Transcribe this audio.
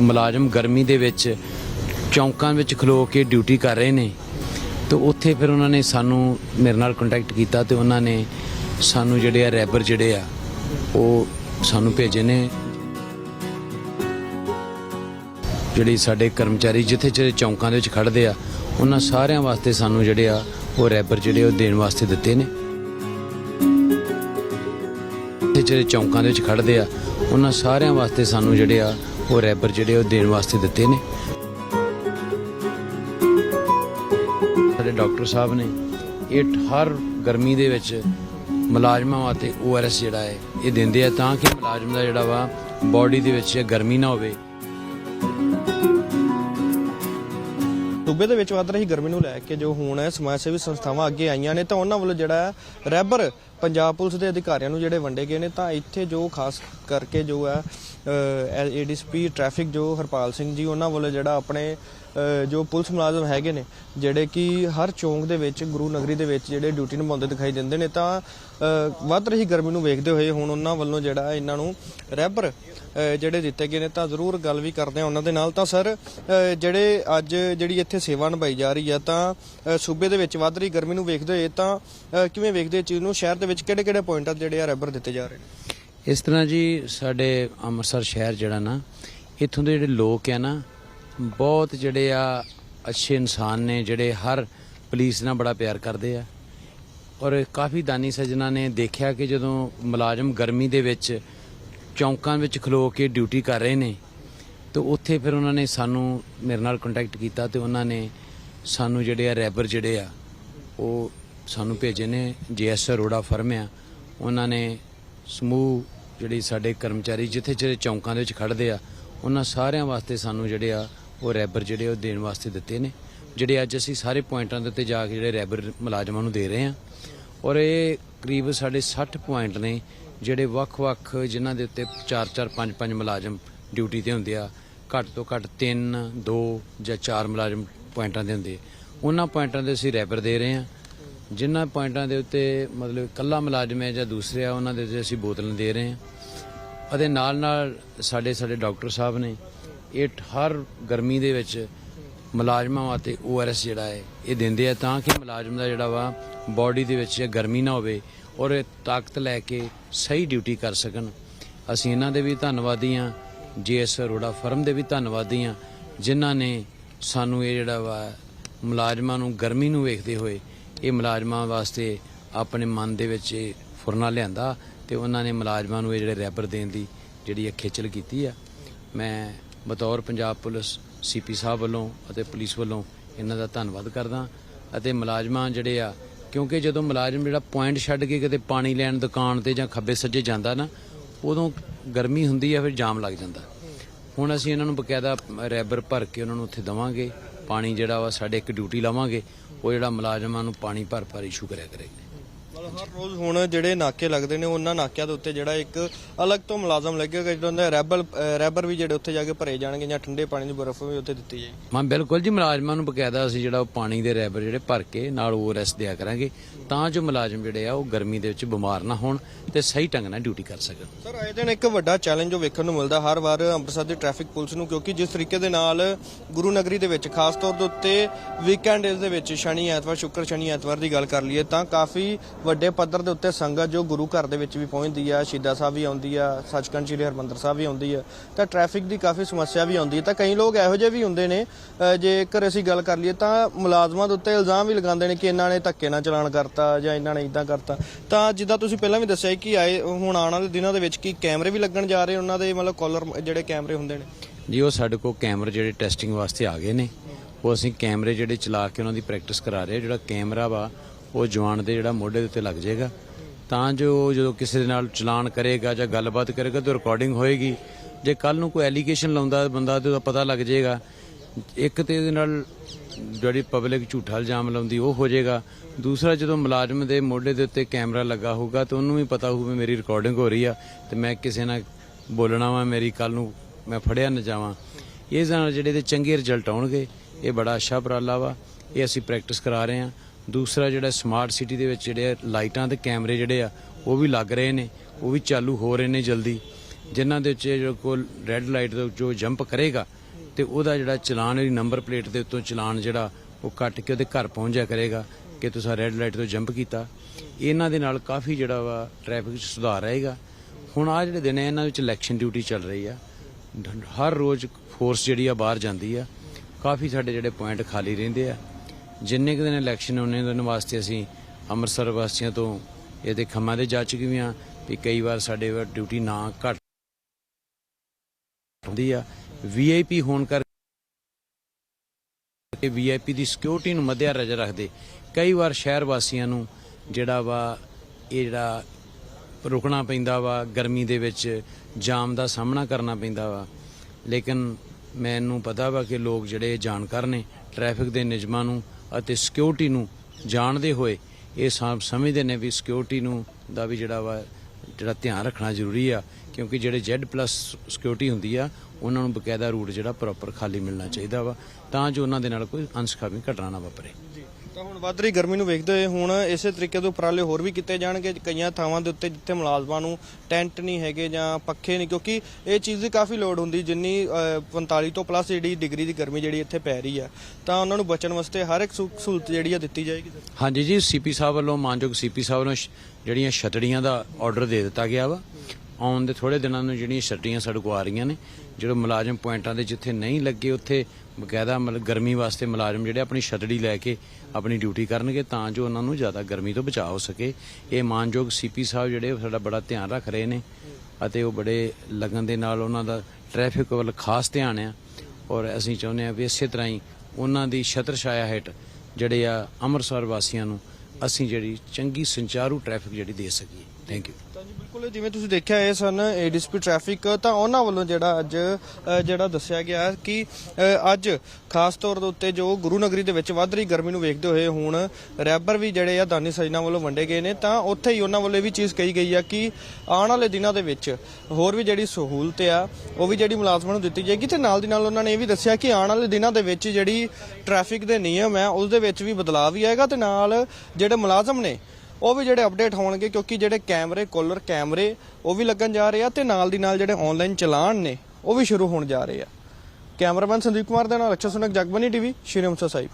ਮੁਲਾਜ਼ਮ ਗਰਮੀ ਦੇ ਵਿੱਚ ਚੌਂਕਾਂ ਵਿੱਚ ਖਲੋ ਕੇ ਡਿਊਟੀ ਕਰ ਰਹੇ ਨੇ, ਤੇ ਉੱਥੇ ਫਿਰ ਉਹਨਾਂ ਨੇ ਸਾਨੂੰ ਮੇਰੇ ਨਾਲ ਕੰਟੈਕਟ ਕੀਤਾ ਤੇ ਉਹਨਾਂ ਨੇ ਸਾਨੂੰ ਜਿਹੜੇ ਆ ਰੈਬਰ ਜਿਹੜੇ ਆ, ਉਹ ਸਾਨੂੰ ਭੇਜੇ ਨੇ। ਜਿਹੜੇ ਸਾਡੇ ਕਰਮਚਾਰੀ ਜਿੱਥੇ ਜਿਹੜੇ ਚੌਂਕਾਂ ਦੇ ਵਿੱਚ ਖੜਦੇ ਆ, ਉਹਨਾਂ ਸਾਰਿਆਂ ਵਾਸਤੇ ਸਾਨੂੰ ਜਿਹੜੇ ਆ, ਉਹ ਰੈਬਰ ਜਿਹੜੇ ਉਹ ਦੇਣ ਵਾਸਤੇ ਦਿੱਤੇ ਨੇ। ਜਿੱਥੇ ਜਿਹੜੇ ਚੌਂਕਾਂ ਦੇ ਵਿੱਚ ਖੜਦੇ ਆ, ਉਹਨਾਂ ਸਾਰਿਆਂ ਵਾਸਤੇ ਸਾਨੂੰ ਜਿਹੜੇ ਆ ਉਹ ਰੈਬਰ ਜਿਹੜੇ ਉਹ ਦੇਣ ਵਾਸਤੇ ਦਿੱਤੇ ਨੇ। ਸਾਡੇ ਡਾਕਟਰ ਸਾਹਿਬ ਨੇ ਇਹ ਹਰ ਗਰਮੀ ਦੇ ਵਿੱਚ ਮੁਲਾਜ਼ਮਾਂ ਵਾਸਤੇ ਓਆਰਐਸ ਜਿਹੜਾ ਹੈ, ਇਹ ਦਿੰਦੇ ਆ ਤਾਂ ਕਿ ਮੁਲਾਜ਼ਮ ਦਾ ਜਿਹੜਾ ਵਾ ਬਾਡੀ ਦੇ ਵਿੱਚ ਗਰਮੀ ਨਾ ਹੋਵੇ। ਸੂਬੇ ਦੇ ਵਿੱਚ ਵੱਧ ਰਹੀ ਗਰਮੀ ਨੂੰ ਲੈ ਕੇ ਜੋ ਹੁਣ ਸਮਾਜ ਸੇਵੀ ਸੰਸਥਾਵਾਂ ਅੱਗੇ ਆਈਆਂ ਨੇ ਤਾਂ ਉਹਨਾਂ ਵੱਲੋਂ ਜਿਹੜਾ ਹੈ ਰੈਬਰ ਪੰਜਾਬ ਪੁਲਿਸ ਦੇ ਅਧਿਕਾਰੀਆਂ ਨੂੰ ਜਿਹੜੇ ਵੰਡੇ ਗਏ ਨੇ, ਤਾਂ ਇੱਥੇ ਜੋ ਖਾਸ ਕਰਕੇ ਜੋ ਹੈ ਏਡੀਸਪੀ ਟ੍ਰੈਫਿਕ ਜੋ ਹਰਪਾਲ ਸਿੰਘ ਜੀ, ਉਹਨਾਂ ਵੱਲੋਂ ਜਿਹੜਾ ਆਪਣੇ ਜੋ ਪੁਲਿਸ ਮੁਲਾਜ਼ਮ ਹੈਗੇ ਨੇ, ਜਿਹੜੇ ਕਿ ਹਰ ਚੌਂਕ ਦੇ ਵਿੱਚ, ਗੁਰੂ ਨਗਰੀ ਦੇ ਵਿੱਚ ਜਿਹੜੇ ਡਿਊਟੀ ਨਿਭਾਉਂਦੇ ਦਿਖਾਈ ਦਿੰਦੇ ਨੇ, ਤਾਂ ਵੱਧ ਰਹੀ ਗਰਮੀ ਨੂੰ ਵੇਖਦੇ ਹੋਏ ਹੁਣ ਉਹਨਾਂ ਵੱਲੋਂ ਜਿਹੜਾ ਇਹਨਾਂ ਨੂੰ ਰੈਬਰ ਜਿਹੜੇ ਦਿੱਤੇ ਗਏ ਨੇ, ਤਾਂ ਜ਼ਰੂਰ ਗੱਲ ਵੀ ਕਰਦੇ ਆ ਉਹਨਾਂ ਦੇ ਨਾਲ। ਤਾਂ ਸਰ ਜਿਹੜੇ ਅੱਜ ਜਿਹੜੀ ਇੱਥੇ ਸੇਵਾ ਨਿਭਾਈ ਜਾ ਰਹੀ ਹੈ, ਤਾਂ ਸੂਬੇ ਦੇ ਵਿੱਚ ਵੱਧ ਰਹੀ ਗਰਮੀ ਨੂੰ ਵੇਖਦੇ ਹੋਏ, ਤਾਂ ਕਿਵੇਂ ਵੇਖਦੇ ਇਹ ਚੀਜ਼ ਨੂੰ? ਸ਼ਹਿਰ ਦੇ ਵਿੱਚ ਕਿਹੜੇ ਕਿਹੜੇ ਪੁਆਇੰਟਾਂ ਜਿਹੜੇ ਆ ਰੈਬਰ ਦਿੱਤੇ ਜਾ ਰਹੇ ਨੇ? ਇਸ ਤਰ੍ਹਾਂ ਜੀ, ਸਾਡੇ ਅੰਮ੍ਰਿਤਸਰ ਸ਼ਹਿਰ ਜਿਹੜਾ ਨਾ, ਇੱਥੋਂ ਦੇ ਜਿਹੜੇ ਲੋਕ ਆ ਨਾ, ਬਹੁਤ ਜਿਹੜੇ ਆ ਅੱਛੇ ਇਨਸਾਨ ਨੇ, ਜਿਹੜੇ ਹਰ ਪੁਲਿਸ ਨਾਲ ਬੜਾ ਪਿਆਰ ਕਰਦੇ ਆ। ਔਰ ਕਾਫੀ ਦਾਨੀ ਸੱਜਣਾ ਨੇ ਦੇਖਿਆ ਕਿ ਜਦੋਂ ਮੁਲਾਜ਼ਮ ਗਰਮੀ ਦੇ ਵਿੱਚ ਚੌਂਕਾਂ ਵਿੱਚ ਖਲੋ ਕੇ ਡਿਊਟੀ ਕਰ ਰਹੇ ਨੇ, ਤੇ ਉੱਥੇ ਫਿਰ ਉਹਨਾਂ ਨੇ ਸਾਨੂੰ, ਮੇਰੇ ਨਾਲ ਕੰਟੈਕਟ ਕੀਤਾ ਤੇ ਉਹਨਾਂ ਨੇ ਸਾਨੂੰ ਜਿਹੜੇ ਆ ਰੈਬਰ ਜਿਹੜੇ ਆ, ਉਹ ਸਾਨੂੰ ਭੇਜੇ ਨੇ ਜੀਐਸ ਅਰੋੜਾ ਫਰਮ ਆ ਉਹਨਾਂ ਨੇ ਸਮੂਹ ਜਿਹੜੀ ਸਾਡੇ ਕਰਮਚਾਰੀ ਜਿੱਥੇ ਜਿਹੜੇ ਚੌਂਕਾਂ ਦੇ ਵਿੱਚ ਖੜਦੇ ਆ, ਉਹਨਾਂ ਸਾਰਿਆਂ ਵਾਸਤੇ ਸਾਨੂੰ ਜਿਹੜੇ ਆ, ਉਹ ਰੈਬਰ ਜਿਹੜੇ ਉਹ ਦੇਣ ਵਾਸਤੇ ਦਿੱਤੇ ਨੇ। ਜਿਹੜੇ ਅੱਜ ਅਸੀਂ ਸਾਰੇ ਪੁਆਇੰਟਾਂ ਦੇ ਉੱਤੇ ਜਾ ਕੇ ਜਿਹੜੇ ਰੈਬਰ ਮੁਲਾਜ਼ਮਾਂ ਨੂੰ ਦੇ ਰਹੇ ਆ ਔਰ ਇਹ ਕਰੀਬ ਸਾਡੇ 60 ਪੁਆਇੰਟ ਨੇ, ਜਿਹੜੇ ਵੱਖ-ਵੱਖ ਜਿਨ੍ਹਾਂ ਦੇ ਉੱਤੇ 4-4 5-5 ਮੁਲਾਜ਼ਮ ਡਿਊਟੀ ਤੇ ਹੁੰਦੇ ਆ, ਘੱਟ ਤੋਂ ਘੱਟ 3 2 ਜਾਂ 4 ਮੁਲਾਜ਼ਮ ਪੁਆਇੰਟਾਂ ਦੇ ਹੁੰਦੇ ਉਹਨਾਂ ਪੁਆਇੰਟਾਂ ਦੇ ਅਸੀਂ ਰੈਬਰ ਦੇ ਰਹੇ ਆ ਜਿਨ੍ਹਾਂ ਪੁਆਇੰਟਾਂ ਦੇ ਉੱਤੇ ਮਤਲਬ ਇਕੱਲਾ ਮੁਲਾਜ਼ਮ ਹੈ ਜਾਂ ਦੂਸਰੇ ਆ, ਉਹਨਾਂ ਦੇ ਉੱਤੇ ਅਸੀਂ ਬੋਤਲਾਂ ਦੇ ਰਹੇ ਹਾਂ। ਅਤੇ ਨਾਲ ਨਾਲ ਸਾਡੇ ਸਾਡੇ ਡਾਕਟਰ ਸਾਹਿਬ ਨੇ ਇਹ ਹਰ ਗਰਮੀ ਦੇ ਵਿੱਚ ਮੁਲਾਜ਼ਮਾਂ ਵਾਸਤੇ ਓਆਰਐਸ ਜਿਹੜਾ ਹੈ, ਇਹ ਦਿੰਦੇ ਆ ਤਾਂ ਕਿ ਮੁਲਾਜ਼ਮ ਦਾ ਜਿਹੜਾ ਵਾ ਬਾਡੀ ਦੇ ਵਿੱਚ ਗਰਮੀ ਨਾ ਹੋਵੇ ਔਰ ਇਹ ਤਾਕਤ ਲੈ ਕੇ ਸਹੀ ਡਿਊਟੀ ਕਰ ਸਕਣ। ਅਸੀਂ ਇਹਨਾਂ ਦੇ ਵੀ ਧੰਨਵਾਦੀ ਹਾਂ ਜੀਐਸ ਅਰੋੜਾ ਫਰਮ ਦੇ ਵੀ ਧੰਨਵਾਦੀ ਹਾਂ, ਜਿਨ੍ਹਾਂ ਨੇ ਸਾਨੂੰ ਇਹ ਜਿਹੜਾ ਵਾ ਮੁਲਾਜ਼ਮਾਂ ਨੂੰ ਗਰਮੀ ਨੂੰ ਵੇਖਦੇ ਹੋਏ ਇਹ ਮੁਲਾਜ਼ਮਾਂ ਵਾਸਤੇ ਆਪਣੇ ਮਨ ਦੇ ਵਿੱਚ ਇਹ ਫੁਰਨਾ ਲਿਆਂਦਾ ਤੇ ਉਹਨਾਂ ਨੇ ਮੁਲਾਜ਼ਮਾਂ ਨੂੰ ਇਹ ਜਿਹੜੇ ਰੈਬਰ ਦੇਣ ਦੀ ਜਿਹੜੀ ਇਹ ਖੇਚਲ ਕੀਤੀ ਆ। ਮੈਂ ਬਤੌਰ ਪੰਜਾਬ ਪੁਲਿਸ ਸੀਪੀ ਸਾਹਿਬ ਵੱਲੋਂ ਅਤੇ ਪੁਲਿਸ ਵੱਲੋਂ ਇਹਨਾਂ ਦਾ ਧੰਨਵਾਦ ਕਰਦਾ ਅਤੇ ਮੁਲਾਜ਼ਮਾਂ ਜਿਹੜੇ ਆ, ਕਿਉਂਕਿ ਜਦੋਂ ਮੁਲਾਜ਼ਮ ਜਿਹੜਾ ਪੁਆਇੰਟ ਛੱਡ ਕੇ ਕਿਤੇ ਪਾਣੀ ਲੈਣ ਦੁਕਾਨ ਤੇ ਜਾਂ ਖੱਬੇ ਸੱਜੇ ਜਾਂਦਾ ਨਾ, ਉਦੋਂ ਗਰਮੀ ਹੁੰਦੀ ਆ, ਫਿਰ ਜਾਮ ਲੱਗ ਜਾਂਦਾ। ਹੁਣ ਅਸੀਂ ਇਹਨਾਂ ਨੂੰ ਬਕਾਇਦਾ ਰੈਬਰ ਭਰ ਕੇ ਉਹਨਾਂ ਨੂੰ ਉੱਥੇ ਦਵਾਂਗੇ। ਪਾਣੀ ਜਿਹੜਾ ਵਾ, ਸਾਡੇ ਇੱਕ ਡਿਊਟੀ ਲਾਵਾਂਗੇ, ਉਹ ਜਿਹੜਾ ਮੁਲਾਜ਼ਮਾਂ ਨੂੰ ਪਾਣੀ ਭਰ ਭਰ ਇਸ਼ੂ ਕਰਿਆ ਕਰੇਗਾ। ਹਰ ਰੋਜ਼ ਹੁਣ ਜਿਹੜੇ ਨਾਕੇ ਲੱਗਦੇ ਨੇ ਉਹਨਾਂ ਨਾਕਿਆਂ ਦੇ ਉੱਤੇ ਜਿਹੜਾ ਇੱਕ ਅਲੱਗ ਤੋਂ ਮੁਲਾਜ਼ਮ ਲੱਗੇਗਾ ਜਦੋਂ ਹੁੰਦਾ ਰੈਬਲ ਰੈਬਰ ਵੀ ਜਿਹੜੇ ਉੱਥੇ ਜਾ ਕੇ ਭਰੇ ਜਾਣਗੇ ਜਾਂ ਠੰਡੇ ਪਾਣੀ ਦੀ ਬਰਫ਼ ਵੀ ਉੱਥੇ ਦਿੱਤੀ ਜਾਏਗੀ। ਮੈਂ ਬਿਲਕੁਲ ਜੀ ਮੁਲਾਜ਼ਮਾਂ ਨੂੰ ਬਕਾਇਦਾ ਅਸੀਂ ਜਿਹੜਾ ਉਹ ਪਾਣੀ ਦੇ ਰੈਬਰ ਜਿਹੜੇ ਭਰ ਕੇ ਨਾਲ ਓਆਰਐਸ ਦਿਆ ਕਰਾਂਗੇ। ਤਾਂ ਜੋ ਮੁਲਾਜ਼ਮ ਜਿਹੜੇ ਆ ਉਹ ਗਰਮੀ ਦੇ ਵਿੱਚ ਬਿਮਾਰ ਨਾ ਹੋਣ ਤੇ ਸਹੀ ਢੰਗ ਨਾਲ ਡਿਊਟੀ ਕਰ ਸਕਣ। ਸਰ ਆਏ ਦਿਨ ਇੱਕ ਵੱਡਾ ਚੈਲੰਜ ਜੋ ਵੇਖਣ ਨੂੰ ਮਿਲਦਾ ਹਰ ਵਾਰ ਅੰਮ੍ਰਿਤਸਰ ਦੀ ਟ੍ਰੈਫਿਕ ਪੁਲਿਸ ਨੂੰ ਕਿਉਂਕਿ ਜਿਸ ਤਰੀਕੇ ਦੇ ਨਾਲ ਗੁਰੂ ਨਗਰੀ ਦੇ ਵਿੱਚ ਖਾਸ ਤੌਰ ਦੇ ਉੱਤੇ ਵੀਕਐਂਡ ਦੇ ਵਿੱਚ ਸ਼ਨੀ ਐਤਵਾਰ ਸ਼ੁੱਕਰ ਸ਼ਨੀ ਐਤਵਾਰ ਦੀ ਗੱਲ ਕਰ ਲਈਏ ਤਾਂ ਕਾਫੀ ਵੱਡੇ ਪੱਧਰ ਦੇ ਉੱਤੇ ਸੰਗਤ ਜੋ ਗੁਰੂ ਘਰ ਦੇ ਵਿੱਚ ਵੀ ਪਹੁੰਚਦੀ ਆ, ਸ਼ਹੀਦਾਂ ਸਾਹਿਬ ਵੀ ਆਉਂਦੀ ਆ, ਸੱਚਖੰਡ ਸ੍ਰੀ ਹਰਿਮੰਦਰ ਸਾਹਿਬ ਵੀ ਆਉਂਦੀ ਆ, ਤਾਂ ਟ੍ਰੈਫਿਕ ਦੀ ਕਾਫੀ ਸਮੱਸਿਆ ਵੀ ਆਉਂਦੀ ਹੈ ਤਾਂ ਕਈ ਲੋਕ ਇਹੋ ਜਿਹੇ ਵੀ ਹੁੰਦੇ ਨੇ ਜੇਕਰ ਅਸੀਂ ਗੱਲ ਕਰ ਲਈਏ ਤਾਂ ਮੁਲਾਜ਼ਮਾਂ ਦੇ ਉੱਤੇ ਇਲਜ਼ਾਮ ਵੀ ਲਗਾਉਂਦੇ ਨੇ ਕਿ ਇਹਨਾਂ ਨੇ ਧੱਕੇ ਨਾਲ ਚਲਾਨ ਕਰਤਾ ਜਾਂ ਇਹਨਾਂ ਨੇ ਇਦਾਂ ਕਰਤਾ। ਤਾਂ ਜਿੱਦਾਂ ਤੁਸੀਂ ਪਹਿਲਾਂ ਵੀ ਦੱਸਿਆ ਕਿ ਆਏ, ਹੁਣ ਆਉਣ ਵਾਲੇ ਦਿਨਾਂ ਦੇ ਵਿੱਚ ਕੀ ਕੈਮਰੇ ਵੀ ਲੱਗਣ ਜਾ ਰਹੇ ਉਹਨਾਂ ਦੇ, ਮਤਲਬ ਕਾਲਰ ਜਿਹੜੇ ਕੈਮਰੇ ਹੁੰਦੇ ਨੇ? ਜੀ, ਉਹ ਸਾਡੇ ਕੋਲ ਕੈਮਰੇ ਜਿਹੜੇ ਟੈਸਟਿੰਗ ਵਾਸਤੇ ਆ ਗਏ ਨੇ। ਉਹ ਅਸੀਂ ਕੈਮਰੇ ਜਿਹੜੇ ਚਲਾ ਕੇ ਉਹਨਾਂ ਦੀ ਪ੍ਰੈਕਟਿਸ ਕਰਾ ਰਹੇ ਜਿਹੜਾ ਕੈਮਰਾ ਵਾ ਉਹ ਜਵਾਨ ਦੇ ਜਿਹੜਾ ਮੋਢੇ ਦੇ ਉੱਤੇ ਲੱਗ ਜਾਏਗਾ। ਤਾਂ ਜੋ ਜਦੋਂ ਕਿਸੇ ਦੇ ਨਾਲ ਚਲਾਨ ਕਰੇਗਾ ਜਾਂ ਗੱਲਬਾਤ ਕਰੇਗਾ ਤਾਂ ਰਿਕਾਰਡਿੰਗ ਹੋਏਗੀ। ਜੇ ਕੱਲ ਨੂੰ ਕੋਈ ਐਲੀਗੇਸ਼ਨ ਲਾਉਂਦਾ ਬੰਦਾ ਤੇ ਉਹਦਾ ਪਤਾ ਲੱਗ ਜਾਏਗਾ। ਇੱਕ ਤੇ ਇਹਦੇ ਨਾਲ ਜਿਹੜੀ ਪਬਲਿਕ ਝੂਠਾ ਇਲਜ਼ਾਮ ਲਾਉਂਦੀ ਉਹ ਹੋ ਜਾਏਗਾ। ਦੂਸਰਾ ਜਦੋਂ ਮੁਲਾਜ਼ਮ ਦੇ ਮੋਢੇ ਦੇ ਉੱਤੇ ਕੈਮਰਾ ਲੱਗਾ ਹੋਊਗਾ ਤਾਂ ਉਹਨੂੰ ਵੀ ਪਤਾ ਹੋਊ ਮੇਰੀ ਰਿਕਾਰਡਿੰਗ ਹੋ ਰਹੀ ਆ ਤੇ ਮੈਂ ਕਿਸੇ ਨਾਲ ਬੋਲਣਾ ਵਾ, ਮੇਰੀ ਕੱਲ ਨੂੰ ਮੈਂ ਫੜਿਆ ਨਾ ਜਾਵਾਂ। ਇਹ ਨਾਲ ਜਿਹੜੇ ਦੇ ਚੰਗੇ ਰਿਜ਼ਲਟ ਆਉਣਗੇ, ਇਹ ਬੜਾ ਅੱਛਾ ਉਪਰਾਲਾ ਵਾ। ਇਹ ਅਸੀਂ ਪ੍ਰੈਕਟਿਸ ਕਰਾ ਰਹੇ ਹਾਂ। ਦੂਸਰਾ ਜਿਹੜਾ ਸਮਾਰਟ ਸਿਟੀ ਦੇ ਵਿੱਚ ਜਿਹੜੇ ਲਾਈਟਾਂ ਤੇ ਕੈਮਰੇ ਜਿਹੜੇ ਆ, ਉਹ ਵੀ ਲੱਗ ਰਹੇ ਨੇ, ਉਹ ਵੀ ਚਾਲੂ ਹੋ ਰਹੇ ਨੇ ਜਲਦੀ। ਜਿਨ੍ਹਾਂ ਦੇ ਵਿੱਚ ਜੋ ਕੋਲ ਰੈੱਡ ਲਾਈਟ ਤੋਂ ਜੋ ਜੰਪ ਕਰੇਗਾ, ਤੇ ਉਹਦਾ ਜਿਹੜਾ ਚਲਾਨ ਜਿਹੜੀ ਨੰਬਰ ਪਲੇਟ ਦੇ ਉੱਤੋਂ ਚਲਾਨ ਜਿਹੜਾ, ਉਹ ਕੱਟ ਕੇ ਉਹਦੇ ਘਰ ਪਹੁੰਚਿਆ ਕਰੇਗਾ, ਕਿ ਤੁਸੀਂ ਰੈੱਡ ਲਾਈਟ ਤੋਂ ਜੰਪ ਕੀਤਾ। ਇਹਨਾਂ ਦੇ ਨਾਲ ਕਾਫੀ ਜਿਹੜਾ ਵਾ ਟ੍ਰੈਫਿਕ 'ਚ ਸੁਧਾਰ ਆਏਗਾ। ਹੁਣ ਆ ਜਿਹੜੇ ਦਿਨ ਹੈ, ਇਹਨਾਂ ਵਿੱਚ ਇਲੈਕਸ਼ਨ ਡਿਊਟੀ ਚੱਲ ਰਹੀ ਆ। ਹਰ ਰੋਜ਼ ਫੋਰਸ ਜਿਹੜੀ ਆ ਬਾਹਰ ਜਾਂਦੀ ਆ। ਕਾਫੀ ਸਾਡੇ ਜਿਹੜੇ ਪੁਆਇੰਟ ਖਾਲੀ ਰਹਿੰਦੇ ਆ। ਜਿੰਨੇ ਕੁ ਦਿਨ ਇਲੈਕਸ਼ਨ ਉਹਨੇ ਦਿਨ ਵਾਸਤੇ ਅਸੀਂ ਅੰਮ੍ਰਿਤਸਰ ਵਾਸੀਆਂ ਤੋਂ ਇਹਦੇ ਖੰਮਾਂ ਦੇ ਜਾ ਚੁੱਕੇ ਵੀ ਆ ਵੀ ਕਈ ਵਾਰ ਸਾਡੇ ਵੱਲ ਡਿਊਟੀ ਨਾ ਘੱਟ ਹੁੰਦੀ ਆ। ਵੀਆਈਪੀ ਹੋਣ ਕਰ ਕਿ ਵੀਆਈਪੀ ਦੀ ਸਿਕਿਉਰਿਟੀ ਨੂੰ ਮੱਦੇ ਨਜ਼ਰ ਰੱਖਦੇ। ਕਈ ਵਾਰ ਸ਼ਹਿਰ ਵਾਸੀਆਂ ਨੂੰ ਜਿਹੜਾ ਵਾ, ਇਹ ਜਿਹੜਾ ਰੁਕਣਾ ਪੈਂਦਾ ਵਾ, ਗਰਮੀ ਦੇ ਵਿੱਚ ਜਾਮ ਦਾ ਸਾਹਮਣਾ ਕਰਨਾ ਪੈਂਦਾ ਵਾ। ਲੇਕਿਨ ਮੈਨੂੰ ਪਤਾ ਵਾ ਕਿ ਲੋਕ ਜਿਹੜੇ ਜਾਣਕਾਰ ਨੇ ਟ੍ਰੈਫਿਕ ਦੇ ਨਿਯਮਾਂ ਨੂੰ ਅਤੇ ਸਿਕਿਉਰਿਟੀ ਨੂੰ ਜਾਣਦੇ ਹੋਏ ਇਹ ਸਮ- ਸਮਝਦੇ ਨੇ ਵੀ ਸਿਕਿਉਰਿਟੀ ਨੂੰ ਦਾ ਵੀ ਜਿਹੜਾ ਵਾ, ਜਿਹੜਾ ਧਿਆਨ ਰੱਖਣਾ ਜ਼ਰੂਰੀ ਆ, ਕਿਉਂਕਿ ਜਿਹੜੇ Z+ ਸਿਕਿਉਰਿਟੀ ਹੁੰਦੀ ਆ, ਉਹਨਾਂ ਨੂੰ ਬਕਾਇਦਾ ਰੂਟ ਜਿਹੜਾ ਪ੍ਰੋਪਰ ਖਾਲੀ ਮਿਲਣਾ ਚਾਹੀਦਾ ਵਾ, ਤਾਂ ਜੋ ਉਹਨਾਂ ਦੇ ਨਾਲ ਕੋਈ ਅਨਸਖਾਵੀ ਘਟਨਾ ਨਾ ਵਾਪਰੇ। ਤਾਂ ਹੁਣ ਵੱਧ ਰਹੀ ਗਰਮੀ ਨੂੰ ਵੇਖਦੇ ਹੋਏ ਹੁਣ ਇਸੇ ਤਰੀਕੇ ਦੇ ਉਪਰਾਲੇ ਹੋਰ ਵੀ ਕੀਤੇ ਜਾਣਗੇ ਕਈਆਂ ਥਾਵਾਂ ਦੇ ਉੱਤੇ ਜਿੱਥੇ ਮੁਲਾਜ਼ਮਾਂ ਨੂੰ ਟੈਂਟ ਨਹੀਂ ਹੈਗੇ ਜਾਂ ਪੱਖੇ ਨਹੀਂ ਕਿਉਂਕਿ ਇਹ ਚੀਜ਼ ਦੀ ਕਾਫੀ ਲੋੜ ਹੁੰਦੀ ਜਿੰਨੀ ਅਹ, 45 ਤੋਂ ਪਲੱਸ ਜਿਹੜੀ ਡਿਗਰੀ ਦੀ ਗਰਮੀ ਜਿਹੜੀ ਇੱਥੇ ਪੈ ਰਹੀ ਹੈ ਤਾਂ ਉਹਨਾਂ ਨੂੰ ਬਚਣ ਵਾਸਤੇ ਹਰ ਇੱਕ ਸੁ- ਸਹੂਲਤ ਜਿਹੜੀ ਆ ਦਿੱਤੀ ਜਾਏਗੀ ਹਾਂਜੀ ਜੀ ਸੀਪੀ ਸਾਹਿਬ ਵੱਲੋਂ ਮਾਨਯੋਗ ਸੀਪੀ ਸਾਹਿਬ ਵੱਲੋਂ ਜਿਹੜੀਆਂ ਛਤੜੀਆਂ ਦਾ ਆਰਡਰ ਦੇ ਦਿੱਤਾ ਗਿਆ ਵਾ। ਆਉਣ ਦੇ ਥੋੜੇ ਦਿਨਾਂ ਨੂੰ ਜਿਹੜੀਆਂ ਛਤੜੀਆਂ ਸਾਡੇ ਕੋਲ ਆ ਰਹੀਆਂ ਨੇ ਜਿਹੜੇ ਮੁਲਾਜ਼ਮ ਪੁਆਇੰਟਾਂ ਦੇ ਜਿੱਥੇ ਨਹੀਂ ਲੱਗੇ ਉੱਥੇ ਬਕਾਇਦਾ ਮਤਲਬ ਗਰਮੀ ਵਾਸਤੇ ਮੁਲਾਜ਼ਮ ਜਿਹੜੇ ਆਪਣੀ ਛਤੜੀ ਲੈ ਕੇ ਆਪਣੀ ਡਿਊਟੀ ਕਰਨਗੇ ਤਾਂ ਜੋ ਉਹਨਾਂ ਨੂੰ ਜ਼ਿਆਦਾ ਗਰਮੀ ਤੋਂ ਬਚਾਅ ਹੋ ਸਕੇ। ਇਹ ਮਾਨਯੋਗ ਸੀਪੀ ਸਾਹਿਬ ਜਿਹੜੇ ਸਾਡਾ ਬੜਾ ਧਿਆਨ ਰੱਖ ਰਹੇ ਨੇ ਅਤੇ ਉਹ ਬੜੇ ਲਗਨ ਦੇ ਨਾਲ ਉਹਨਾਂ ਦਾ ਟ੍ਰੈਫਿਕ ਵੱਲ ਖਾਸ ਧਿਆਨ ਆ। ਔਰ ਅਸੀਂ ਚਾਹੁੰਦੇ ਹਾਂ ਵੀ ਇਸੇ ਤਰ੍ਹਾਂ ਹੀ ਉਹਨਾਂ ਦੀ ਛਤਰ ਛਾਇਆ ਹੇਠ ਜਿਹੜੇ ਆ ਅੰਮ੍ਰਿਤਸਰ ਵਾਸੀਆਂ ਨੂੰ ਅਸੀਂ ਜਿਹੜੀ ਚੰਗੀ ਸੰਚਾਰੂ ਟ੍ਰੈਫਿਕ ਜਿਹੜੀ ਦੇ ਸਕੀਏ। ਥੈਂਕ ਯੂ ਬਿਲਕੁਲ ਜਿਵੇਂ ਤੁਸੀਂ ਦੇਖਿਆ ਇਹ ਸਨ ਏਡੀਸਪੀ ਟ੍ਰੈਫਿਕ ਤਾਂ ਉਹਨਾਂ ਵੱਲੋਂ ਜਿਹੜਾ ਅੱਜ ਅ, ਜਿਹੜਾ ਦੱਸਿਆ ਗਿਆ ਕਿ ਅ, ਅੱਜ ਖਾਸ ਤੌਰ ਦੇ ਉੱਤੇ ਜੋ ਗੁਰੂ ਨਗਰੀ ਦੇ ਵਿੱਚ ਵੱਧ ਰਹੀ ਗਰਮੀ ਨੂੰ ਵੇਖਦੇ ਹੋਏ ਹੁਣ ਰੈਬਰ ਵੀ ਜਿਹੜੇ ਆ ਦਾਨੀ ਸਜਣਾ ਵੱਲੋਂ ਵੰਡੇ ਗਏ ਨੇ। ਤਾਂ ਉੱਥੇ ਹੀ ਉਹਨਾਂ ਵੱਲੋਂ ਇਹ ਵੀ ਚੀਜ਼ ਕਹੀ ਗਈ ਆ ਕਿ ਆਉਣ ਵਾਲੇ ਦਿਨਾਂ ਦੇ ਵਿੱਚ ਹੋਰ ਵੀ ਜਿਹੜੀ ਸਹੂਲਤ ਆ ਉਹ ਵੀ ਜਿਹੜੀ ਮੁਲਾਜ਼ਮਾਂ ਨੂੰ ਦਿੱਤੀ ਜਾਏਗੀ। ਤੇ ਨਾਲ ਦੀ ਨਾਲ ਉਹਨਾਂ ਨੇ ਇਹ ਵੀ ਦੱਸਿਆ ਕਿ ਆਉਣ ਵਾਲੇ ਦਿਨਾਂ ਦੇ ਵਿੱਚ ਜਿਹੜੀ ਟ੍ਰੈਫਿਕ ਦੇ ਨਿਯਮ ਆ ਉਸ ਦੇ ਵਿੱਚ ਵੀ ਬਦਲਾਅ ਵੀ ਆਏਗਾ। ਤੇ ਨਾਲ ਜਿਹੜੇ ਮੁਲਾਜ਼ਮ ਨੇ ਉਹ ਵੀ ਜਿਹੜੇ ਅਪਡੇਟ ਹੋਣਗੇ ਕਿਉਂਕਿ ਜਿਹੜੇ ਕੈਮਰੇ ਕੋਲਰ ਕੈਮਰੇ, ਉਹ ਵੀ ਲੱਗਣ ਜਾ ਰਹੇ ਆ ਤੇ ਨਾਲ ਦੀ ਨਾਲ ਜਿਹੜੇ ਆਨਲਾਈਨ ਚਲਾਨ ਨੇ, ਉਹ ਵੀ ਸ਼ੁਰੂ ਹੋਣ ਜਾ ਰਹੇ ਆ। ਕੈਮਰਾਮੈਨ ਸੰਦੀਪ ਕੁਮਾਰ ਦੇ ਨਾਲ ਅਕਸ਼ਰ ਸੁਨਕ ਜਗਬਨੀ ਟੀਵੀ, ਸ਼੍ਰੀ ਅੰਮ੍ਰਿਤਸਰ ਸਾਹਿਬ।